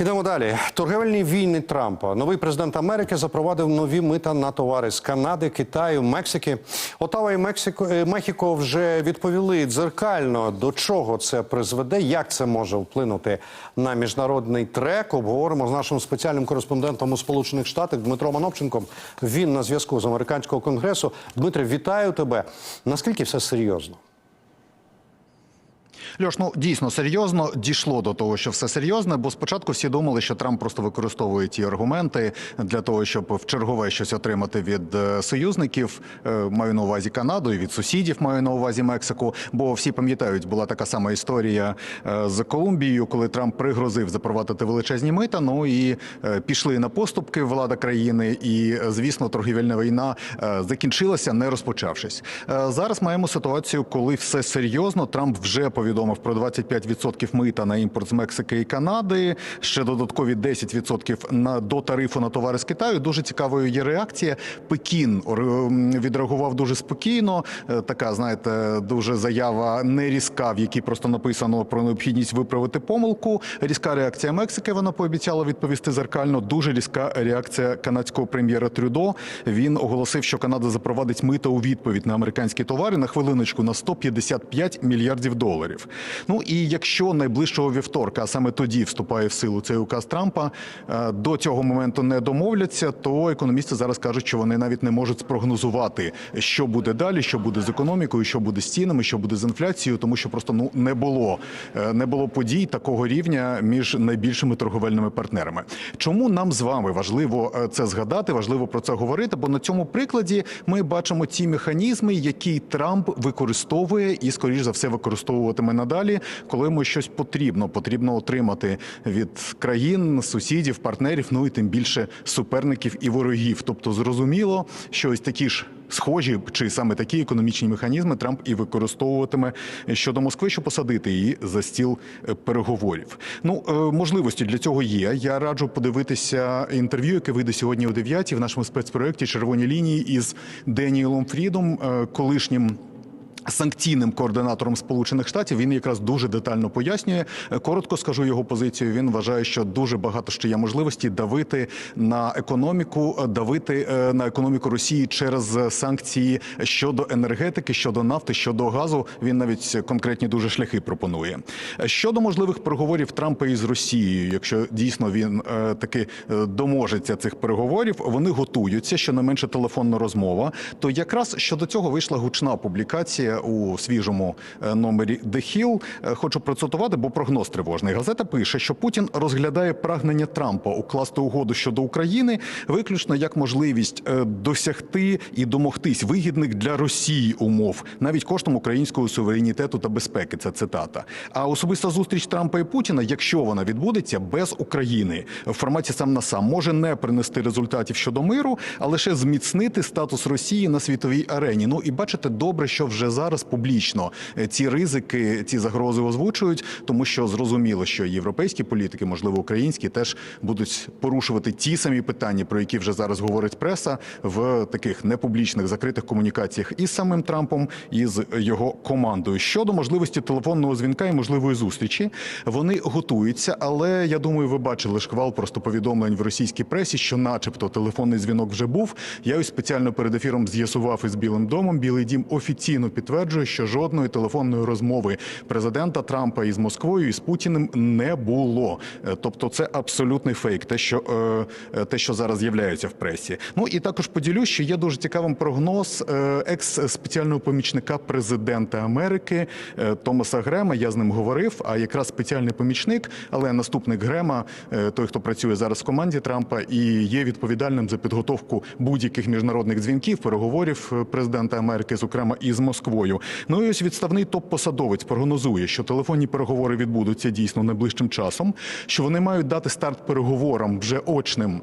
Ідемо далі. Торгівельні війни Трампа. Новий президент Америки запровадив нові мита на товари з Канади, Китаю, Мексики. Отава і Мексико е, Мехіко вже відповіли дзеркально до чого це призведе, як це може вплинути на міжнародний трек. Обговоримо з нашим спеціальним кореспондентом у Сполучених Штатах Дмитром Анопченком. Він на зв'язку з американського конгресу. Дмитре, вітаю тебе. Наскільки все серйозно? Льош, ну дійсно серйозно дійшло до того, що все серйозне, бо спочатку всі думали, що Трамп просто використовує ті аргументи для того, щоб в чергове щось отримати від е, союзників. Е, Маю на увазі Канаду і від сусідів, маю на увазі Мексику. Бо всі пам'ятають, була така сама історія е, з Колумбією, коли Трамп пригрозив запровадити величезні мита. Ну і пішли на поступки влада країни, і звісно, торгівельна війна закінчилася, не розпочавшись. Зараз маємо ситуацію, коли все серйозно. Трамп вже повідомив про 25% мита на імпорт з Мексики і Канади. Ще додаткові 10% на до тарифу на товари з Китаю. Дуже цікавою є реакція. Пекін відреагував дуже спокійно. Е, Така, знаєте, дуже заява не різка, в якій просто написано про необхідність виправити помилку. Різка реакція Мексики. Вона пообіцяла відповісти зеркально. Дуже різка реакція канадського прем'єра Трюдо. Він оголосив, що Канада запровадить мита у відповідь на американські товари на хвилиночку на 155 мільярдів доларів. Ну і якщо найближчого вівторка, а саме тоді вступає в силу цей указ Трампа, е, до цього моменту не домовляться, то економісти зараз кажуть, що вони навіть не можуть спрогнозувати, що буде далі, що буде з економікою, що буде з цінами, що буде з інфляцією, тому що просто ну не було е, не було подій такого рівня між найбільшими торговельними партнерами. Чому нам з вами важливо е, це згадати, важливо про це говорити? Бо на цьому прикладі ми бачимо ті механізми, які Трамп використовує і, скоріш за все, використовуватиме надалі, коли йому щось потрібно. Потрібно отримати від країн, сусідів, партнерів, ну і тим більше суперників і ворогів. Тобто, зрозуміло, що ось такі ж. Схожі чи саме такі економічні механізми Трамп і використовуватиме щодо Москви, щоб посадити її за стіл переговорів. Ну е, можливості для цього є. Я раджу подивитися інтерв'ю, яке вийде сьогодні о 9 в нашому спецпроекті Червоні лінії із Деніелом Фрідом, е, колишнім. Санкційним координатором Сполучених Штатів він якраз дуже детально пояснює. Коротко скажу його позицію. Він вважає, що дуже багато ще є можливості давити на економіку, давити е, на економіку Росії через санкції щодо енергетики, щодо нафти, щодо газу. Він навіть конкретні дуже шляхи пропонує. Щодо можливих переговорів Трампа із Росією, якщо дійсно він е, таки е, доможеться цих переговорів, вони готуються. Щонайменше телефонна розмова. То якраз щодо цього вийшла гучна публікація у свіжому е, номері The Hill. Е, Хочу процитувати, бо прогноз тривожний. Газета пише, що Путін розглядає прагнення Трампа укласти угоду щодо України виключно як можливість е, досягти і домогтись вигідних для Росії умов, навіть коштом українського суверенітету та безпеки. Це цитата. А особиста зустріч Трампа і Путіна, якщо вона відбудеться без України в форматі сам на сам, може не принести результатів щодо миру, а лише зміцнити статус Росії на світовій арені. Ну і бачите, добре, що вже зараз публічно е, ці ризики, ці загрози озвучують, тому що зрозуміло, що європейські політики, можливо, українські, теж будуть порушувати ті самі питання, про які вже зараз говорить преса в таких непублічних закритих комунікаціях із самим Трампом і з його командою. Щодо можливості телефонного дзвінка і можливої зустрічі, вони готуються, але я думаю, ви бачили шквал просто повідомлень в російській пресі, що, начебто, телефонний дзвінок вже був. Я ось спеціально перед ефіром з'ясував із Білим домом. Білий дім офіційно підтверджує, що жодної телефонної розмови президента Трампа із Москвою і з Путіним не було. Е, Тобто, це абсолютний фейк, те, що е, е, те, що зараз з'являється в пресі. Ну і також поділюсь, що є дуже цікавим прогноз екс спеціального помічника президента Америки Томаса Грема. Я з ним говорив. А якраз спеціальний помічник, але наступник Грема, той, хто працює зараз в команді Трампа, і є відповідальним за підготовку будь-яких міжнародних дзвінків, переговорів президента Америки, зокрема із Москвою. Ну і ось відставний топ-посадовець прогнозує, що телефонні переговори відбудуться дійсно найближчим часом, що вони мають дати старт переговорам вже очним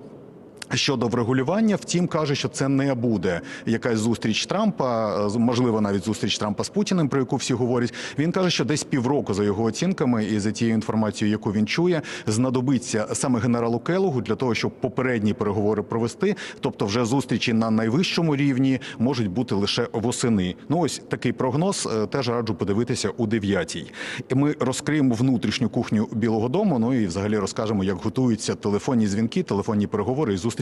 Щодо врегулювання, втім, каже, що це не буде якась зустріч Трампа, е, можливо, навіть зустріч Трампа з Путіним, про яку всі говорять. Він каже, що десь півроку за його оцінками і за тією інформацією, яку він чує, знадобиться саме генералу Келогу для того, щоб попередні переговори провести. Тобто, вже зустрічі на найвищому рівні можуть бути лише восени. Ну ось такий прогноз е, теж раджу подивитися у дев'ятій. Ми розкриємо внутрішню кухню Білого Дому. Ну і взагалі розкажемо, як готуються телефонні дзвінки, телефонні переговори і зустрічі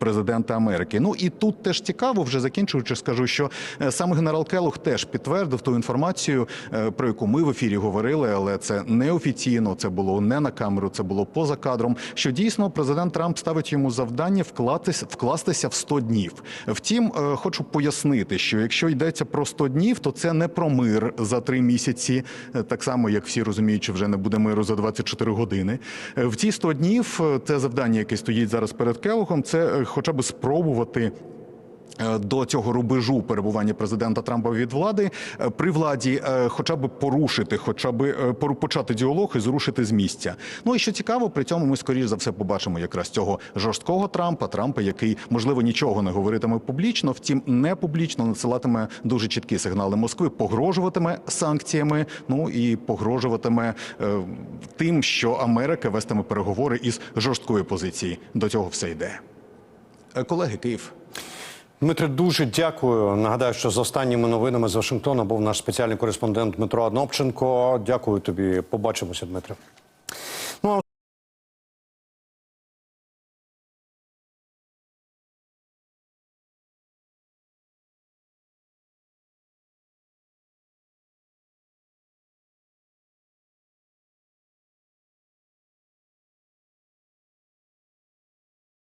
президента Америки. Ну і тут теж цікаво, вже закінчуючи, скажу, що е, сам генерал Келух теж підтвердив ту інформацію, е, про яку ми в ефірі говорили, але це неофіційно, це було не на камеру, це було поза кадром. Що дійсно президент Трамп ставить йому завдання вкластися, вкластися в 100 днів. Втім, е, хочу пояснити, що якщо йдеться про 100 днів, то це не про мир за три місяці, так само як всі розуміють, що вже не буде миру за 24 години. В ці 100 днів це завдання, яке стоїть зараз перед Келухом, це е, хоча б спробувати. Е, До цього рубежу перебування президента Трампа від влади е, при владі, е, хоча б порушити, хоча б почати діалог і зрушити з місця. Ну і що цікаво, при цьому ми скоріш за все побачимо якраз цього жорсткого Трампа, Трампа, який можливо нічого не говоритиме публічно, втім не публічно надсилатиме дуже чіткі сигнали Москви, погрожуватиме санкціями. Ну і погрожуватиме е, тим, що Америка вестиме переговори із жорсткої позиції. До цього все йде. Колеги, Київ. Дмитре, дуже дякую. Нагадаю, що з останніми новинами з Вашингтона був наш спеціальний кореспондент Дмитро Анопченко. Дякую тобі. Побачимося, Дмитре.